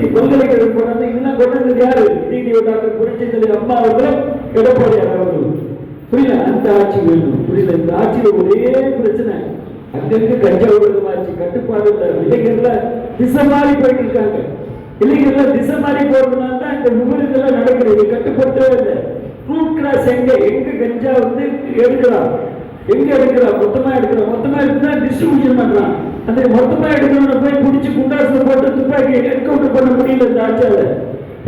University பல்கலைக்கழகம் கொண்டாந்து இதெல்லாம் கொண்டது யாரு? டிடிஓ டாக்டர் புரட்சி தலைவர் அம்மா அவர்களும் எடப்பாடி அவர்களும். புரியல அந்த ஆட்சி வேண்டும் புரியல இந்த ஆட்சியில ஒரே பிரச்சனை. அங்கிருந்து கஞ்சா விடுறது ஆட்சி கட்டுப்பாடு இல்ல. இளைஞர்ல திசை மாறி போயிட்டு இருக்காங்க. இளைஞர்ல திசை மாறி போறதுனால தான் இந்த விபரீதெல்லாம் நடக்கிறது கட்டுப்படுத்தவே இல்லை. ரூட் கிராஸ் எங்க? எங்க கஞ்சா வந்து எடுக்கலாம்? எங்க எடுக்கலாம்? மொத்தமா எடுக்கலாம். மொத்தமா எடுத்தா டிஸ்ட்ரிபியூஷன் பண்றான். அந்த மொத்தமா எடுக்கணும்னு போய் பிடிச்சி குண்டாசு போட்டு துப்பாக்கி என்கவுண்டர் பண்ண முடியல இந்த ஆட்சியால.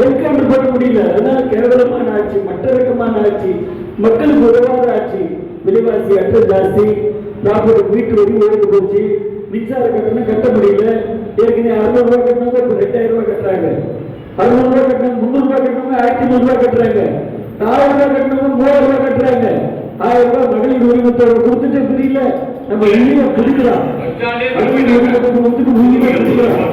என்கவுண்டர் பண்ண முடியல. அதனால கேவலமான ஆட்சி மட்டரக்கமான ஆட்சி மக்களுக்கு உதவாத ஆட்சி. விலைவாசி அற்ற ஜாஸ்தி. ப்ராப்பர்ட்டி வீட்டு வரி ஒழுங்கு போச்சு. மின்சார கட்டணம் கட்ட முடியல. ஏற்கனவே அறுநூறு ரூபாய் கட்டினவங்க இப்போ ரெண்டாயிரம் ரூபாய் கட்டுறாங்க. அறுநூறு ரூபாய் கட்டினவங்க முந்நூறு ரூபாய் கட்டினவங்க ஆயிரத்தி நூறு ரூபாய் கட்டுறாங்க. ஆயிரம் ரூபாய் கட்டினவங்க மூவாயிரம் ரூபாய் கட்டுறாங்க. ஆயிரம் ரூபாய் மகளிர் உரிமத்தோட கொடுத்துட்டு புரியல. நம்ம இன்னும் கொடுக்கலாம் மகளிர் உரிமத்தை கொடுத்துட்டு உரிமை கொடுக்கலாம்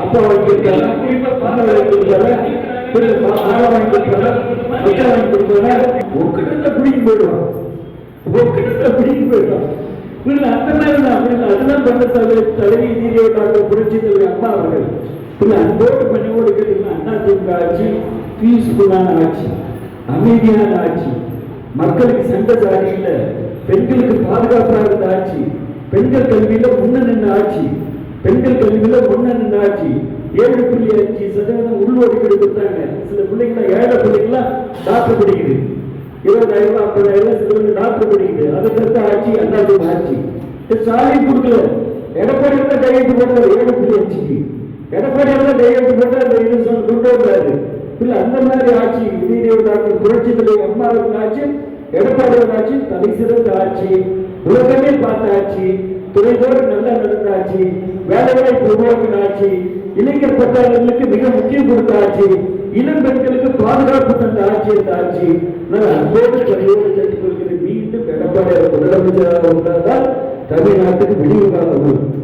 அப்பா வாங்கியிருக்காங்க அண்ணா வாங்கியிருக்காங்க பிடிக்கும் போயிடுவான் ஒக்கிட்ட பிடிக்கும் போயிடுவான் இல்ல அந்த மாதிரி தான் அப்படி இல்லை. அதுதான் பண்ண தலைவி தலைவி நீதியை டாக்டர் புரட்சி தலைவர் அம்மா அவர்கள். இல்ல அன்போடு பணியோடு கேட்டீங்கன்னா அண்ணா திமுக ஆட்சி பீஸ்ஃபுல்லான ஆட்சி அமைதியான ஆட்சி மக்களுக்கு சண்டை சாதி இல்லை பெண்களுக்கு பாதுகாப்பாக இருந்த ஆட்சி பெண்கள் கல்வியில முன்ன நின்ற ஆட்சி பெண்கள் கல்வியில முன்ன நின்ற ஆட்சி. ஏழு புள்ளி அஞ்சு சதவீதம் உள்ஒதுக்கீடு கொடுத்தாங்க. சில பிள்ளைங்கள ஏழை பிள்ளைங்களாம் டாக்டர் படிக்குது இருபதாயிரம் ஐம்பதாயிரம் சிலருக்கு டாக்டர் படிக்குது அதுக்கு ஆட்சி ஆட்சி. ஸ்டாலின் கொடுக்கல எடப்பாடி தான் கையெழுத்து போட்டார் ஏழு புள்ளி அஞ்சுக்கு எடப்பாடி தான் கையெழுத்து போட்டு அந்த இது கொண்டு வந்தாரு. அந்த மாதிரி ஆட்சி உதயதேவ புரட்சி தலைவர் அம்மா ஆட்சி எடப்பாடியோட ஆட்சி தலை சிறந்த ஆட்சி உலகமே பார்த்த ஆட்சி துறைதோடு நல்லா நடந்த ஆட்சி வேலைவாய்ப்பு உருவாக்கின ஆட்சி இளைஞர் பட்டாளர்களுக்கு மிக முக்கியம் கொடுத்த ஆட்சி. இளம் பெண்களுக்கு பாதுகாப்பு தந்த ஆட்சி இந்த ஆட்சி நான் அன்போடு பணியோடு கேட்டுக்கொள்கிறேன் மீண்டும் எடப்பாடியார் முதலமைச்சராக வந்தால் தமிழ்நாட்டுக்கு விடிவு காலம்